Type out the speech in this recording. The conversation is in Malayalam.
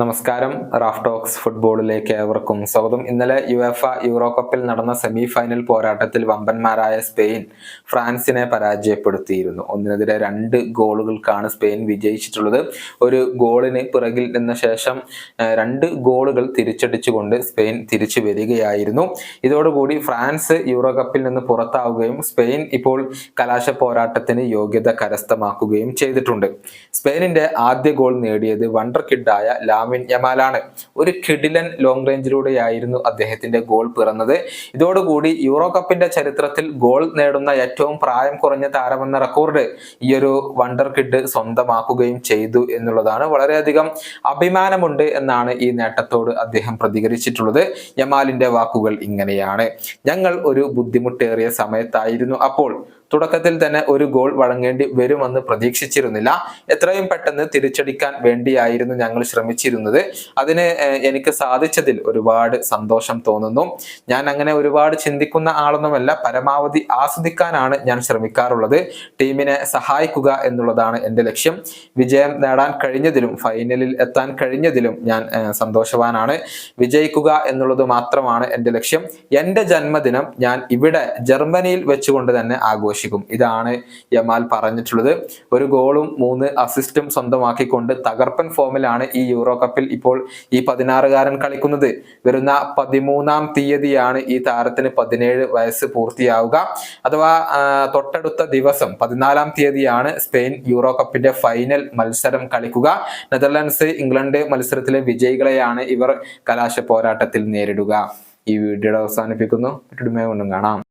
നമസ്കാരം. റാഫ് ടോക്സ് ഫുട്ബോളിലേക്ക് ഏവർക്കും സ്വാഗതം. ഇന്നലെ യു എഫ് യൂറോ കപ്പിൽ നടന്ന സെമി ഫൈനൽ പോരാട്ടത്തിൽ വമ്പന്മാരായ സ്പെയിൻ ഫ്രാൻസിനെ പരാജയപ്പെടുത്തിയിരുന്നു. ഒന്നിനെതിരെ രണ്ട് ഗോളുകൾക്കാണ് സ്പെയിൻ വിജയിച്ചിട്ടുള്ളത്. ഒരു ഗോളിന് പിറകിൽ നിന്ന ശേഷം രണ്ട് ഗോളുകൾ തിരിച്ചടിച്ചുകൊണ്ട് സ്പെയിൻ തിരിച്ചു വരികയായിരുന്നു. ഇതോടുകൂടി ഫ്രാൻസ് യൂറോകപ്പിൽ നിന്ന് പുറത്താവുകയും സ്പെയിൻ ഇപ്പോൾ കലാശ പോരാട്ടത്തിന് യോഗ്യത കരസ്ഥമാക്കുകയും ചെയ്തിട്ടുണ്ട്. സ്പെയിനിന്റെ ആദ്യ ഗോൾ നേടിയത് വണ്ടർ കിഡായ ലാമിൻ യമാലാണ് ഒരു കിഡിലൻ ലോങ് റേഞ്ചിലൂടെയായിരുന്നു അദ്ദേഹത്തിന്റെ ഗോൾ പിറന്നത്. ഇതോടുകൂടി യൂറോ കപ്പിന്റെ ചരിത്രത്തിൽ ഗോൾ നേടുന്ന ഏറ്റവും പ്രായം കുറഞ്ഞ താരമെന്ന റെക്കോർഡ് ഈ ഒരു വണ്ടർ കിഡ് സ്വന്തമാക്കുകയും ചെയ്തു എന്നുള്ളതാണ്. വളരെയധികം അഭിമാനമുണ്ട് എന്നാണ് ഈ നേട്ടത്തോട് അദ്ദേഹം പ്രതികരിച്ചിട്ടുള്ളത്. യമാലിന്റെ വാക്കുകൾ ഇങ്ങനെയാണ്. ഞങ്ങൾ ഒരു ബുദ്ധിമുട്ടേറിയ സമയത്തായിരുന്നു. അപ്പോൾ തുടക്കത്തിൽ തന്നെ ഒരു ഗോൾ വഴങ്ങേണ്ടി വരുമെന്ന് പ്രതീക്ഷിച്ചിരുന്നില്ല. എത്രയും പെട്ടെന്ന് തിരിച്ചടിക്കാൻ വേണ്ടിയായിരുന്നു ഞങ്ങൾ ശ്രമിച്ചിരുന്നത്. അതിന് എനിക്ക് സാധിച്ചതിൽ ഒരുപാട് സന്തോഷം തോന്നുന്നു. ഞാൻ അങ്ങനെ ഒരുപാട് ചിന്തിക്കുന്ന ആളൊന്നുമല്ല. പരമാവധി ആസ്വദിക്കാനാണ് ഞാൻ ശ്രമിക്കാറുള്ളത്. ടീമിനെ സഹായിക്കുക എന്നുള്ളതാണ് എന്റെ ലക്ഷ്യം. വിജയം നേടാൻ കഴിഞ്ഞതിലും ഫൈനലിൽ എത്താൻ കഴിഞ്ഞതിലും ഞാൻ സന്തോഷവാനാണ്. വിജയിക്കുക എന്നുള്ളത് മാത്രമാണ് എന്റെ ലക്ഷ്യം. എന്റെ ജന്മദിനം ഞാൻ ഇവിടെ ജർമ്മനിയിൽ വെച്ചുകൊണ്ട് തന്നെ ആഘോഷിക്കും. ഇതാണ് യമാൽ പറഞ്ഞിട്ടുള്ളത്. ഒരു ഗോളും മൂന്ന് അസിസ്റ്റും സ്വന്തമാക്കിക്കൊണ്ട് തകർപ്പൻ ഫോമിലാണ് ഈ യൂറോ കപ്പിൽ ഇപ്പോൾ ഈ പതിനാറുകാരൻ കളിക്കുന്നത്. വരുന്ന പതിമൂന്നാം തീയതിയാണ് ഈ താരത്തിന് പതിനേഴ് വയസ്സ് പൂർത്തിയാവുക. അഥവാ തൊട്ടടുത്ത ദിവസം പതിനാലാം തീയതിയാണ് സ്പെയിൻ യൂറോ കപ്പിന്റെ ഫൈനൽ മത്സരം കളിക്കുക. നെതർലാൻഡ്സ് ഇംഗ്ലണ്ട് മത്സരത്തിലെ വിജയികളെയാണ് ഇവർ കലാശ പോരാട്ടത്തിൽ നേരിടുക. ഈ വീഡിയോ അവസാനിപ്പിക്കുന്നു. കാണാം.